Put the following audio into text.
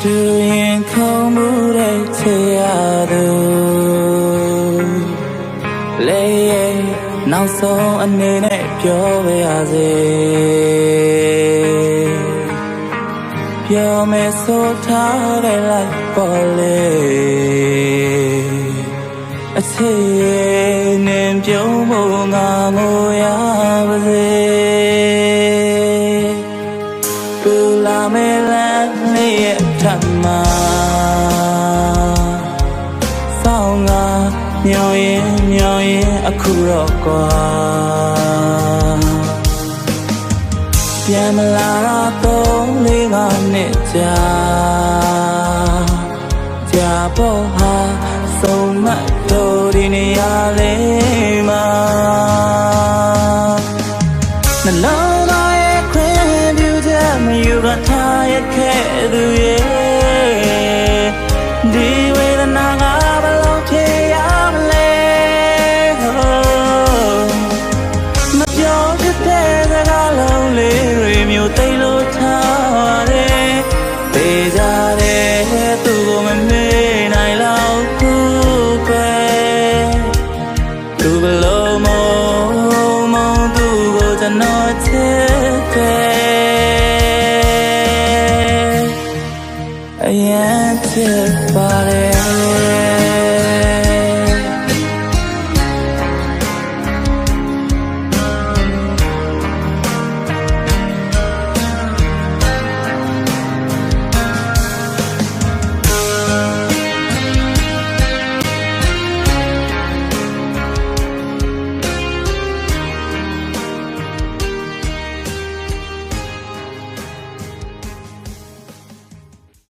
အတူရင်ခုံမှုတဲ့ချေရသူလေရဲ့နောက်ဆုံးအနေနဲ့ပြောပြရစေပြောမယ်ဆိုထားတဲ့လိုက်ပေါ်လေအချေနဲ့ပြုံးဖို့ငါငိုရပါစေတူလာမဲလန်းလေးရဲ့ ထပ်မှာစောင်းငါမျောရင်မျောရင်အခုတော့ကွာပြန်မလာတော့သုံးလေးကနှစ်ကြာကြာပေါ်ဟာဆုံးမတော်ဒီနေရာလေးမှာနှလုံးသားရဲ့ခွင့်ပြုချက်မယူကထားရခဲ့သူရဲ့ ဒီ ဖြစ်ပါတယ်